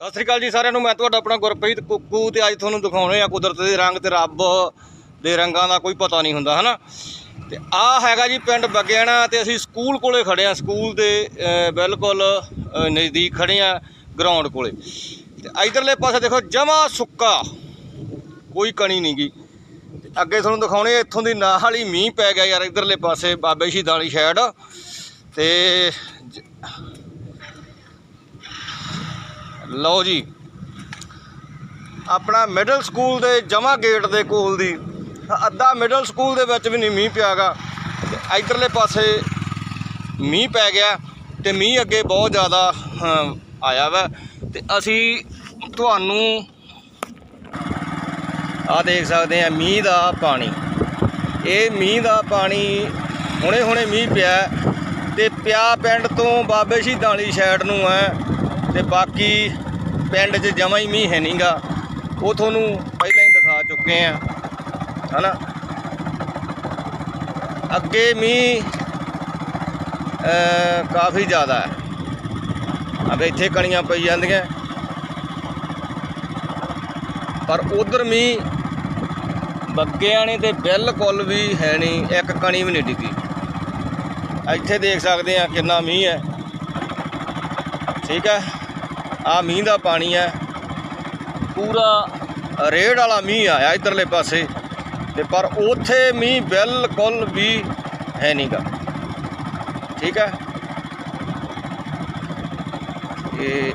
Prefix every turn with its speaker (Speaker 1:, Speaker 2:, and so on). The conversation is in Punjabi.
Speaker 1: ਸਤਿ ਸ੍ਰੀ ਅਕਾਲ ਜੀ ਸਾਰਿਆਂ ਨੂੰ, ਮੈਂ ਤੁਹਾਡਾ ਆਪਣਾ ਗੁਰਪ੍ਰੀਤ ਕੁੱਕੂ ਤੇ ਅੱਜ ਤੁਹਾਨੂੰ ਦਿਖਾਉਣੇ ਆ ਕੁਦਰਤ ਦੇ ਰੰਗ ਤੇ ਰੱਬ ਦੇ ਰੰਗਾਂ ਦਾ ਕੋਈ ਪਤਾ ਨਹੀਂ ਹੁੰਦਾ, ਹਨਾ? ਤੇ ਆ ਹੈਗਾ ਜੀ ਪਿੰਡ ਬੱਗਿਆਣਾ ਤੇ ਅਸੀਂ ਸਕੂਲ ਕੋਲੇ ਖੜੇ ਆ, ਸਕੂਲ ਦੇ ਬਿਲਕੁਲ ਨਜ਼ਦੀਕ ਖੜੇ ਆ ਗਰਾਊਂਡ ਕੋਲੇ। ਤੇ ਇਧਰਲੇ ਪਾਸੇ ਦੇਖੋ ਜਮਾ ਸੁੱਕਾ, ਕੋਈ ਕਣੀ ਨਹੀਂਗੀ ਤੇ ਅੱਗੇ ਤੁਹਾਨੂੰ ਦਿਖਾਉਣੇ ਆ, ਇੱਥੋਂ ਦੀ ਨਾਲ ਹੀ ਮੀਂਹ ਪੈ ਗਿਆ ਯਾਰ ਇਧਰਲੇ ਪਾਸੇ, ਬਾਬੇ ਸ਼ਹੀਦਾਂ ਵਾਲੀ ਸਾਈਡ ਤੇ ਜ- ਲਓ ਜੀ। ਆਪਣਾ ਮਿਡਲ ਸਕੂਲ ਦੇ ਜਮਾ ਗੇਟ ਦੇ ਕੋਲ ਦੀ, ਅੱਧਾ ਮਿਡਲ ਸਕੂਲ ਦੇ ਵਿੱਚ ਵੀ ਨਹੀਂ, ਮੀਂਹ ਪਿਆਗਾ। ਤੇ ਇਧਰਲੇ ਪਾਸੇ ਮੀਂਹ ਪੈ ਗਿਆ ਤੇ ਮੀਂਹ ਅੱਗੇ ਬਹੁਤ ਜ਼ਿਆਦਾ ਆਇਆ ਵਾ। ਤੇ ਅਸੀਂ ਤੁਹਾਨੂੰ ਆ ਦੇਖ ਸਕਦੇ ਆ ਮੀਂਹ ਦਾ ਪਾਣੀ। ਇਹ ਮੀਂਹ ਦਾ ਪਾਣੀ ਹੁਣੇ ਹੁਣੇ ਮੀਂਹ ਪਿਆ। ਤੇ ਪਿਆ ਪਿੰਡ ਤੋਂ ਬਾਬੇ ਸ਼ਹੀਦਾਂ ਵਾਲੀ ਸਾਈਡ ਨੂੰ ਹੈ। ਤੇ ਬਾਕੀ ਪਿੰਡ 'ਚ ਜਮਾ ਹੀ ਮੀਂਹ ਹੈ ਨਹੀਂਗਾ ਉਹ ਤੁਹਾਨੂੰ ਪਹਿਲਾਂ ਹੀ ਦਿਖਾ ਚੁੱਕੇ ਆ ਹਨਾ? ਅੱਗੇ ਮੀਂਹ ਕਾਫੀ ਜ਼ਿਆਦਾ ਹੈ। ਅਬੇ ਇੱਥੇ ਕਣੀਆਂ ਪਈ ਜਾਂਦੀਆਂ। ਪਰ ਉਧਰ ਮੀਂਹ ਬੱਗਿਆਣੇ ਤੇ ਬਿਲਕੁਲ ਵੀ ਹੈ ਨਹੀਂ। ਇੱਕ ਕਣੀ ਵੀ ਨਹੀਂ ਡਿੱਗੀ। ਇੱਥੇ ਦੇਖ ਸਕਦੇ ਆ ਕਿੰਨਾ ਮੀਂਹ ਹੈ। ਠੀਕ ਹੈ? ਆ ਮੀਂਹ ਦਾ ਪਾਣੀ ਹੈ। ਪੂਰਾ ਰੇੜ ਵਾਲਾ ਮੀਂਹ ਆਇਆ ਇਧਰਲੇ ਪਾਸੇ। ਤੇ ਪਰ ਉਥੇ ਮੀਂਹ ਬਿਲਕੁਲ ਵੀ ਹੈ ਨਹੀਂਗਾ ਠੀਕ ਹੈ। ਇਹ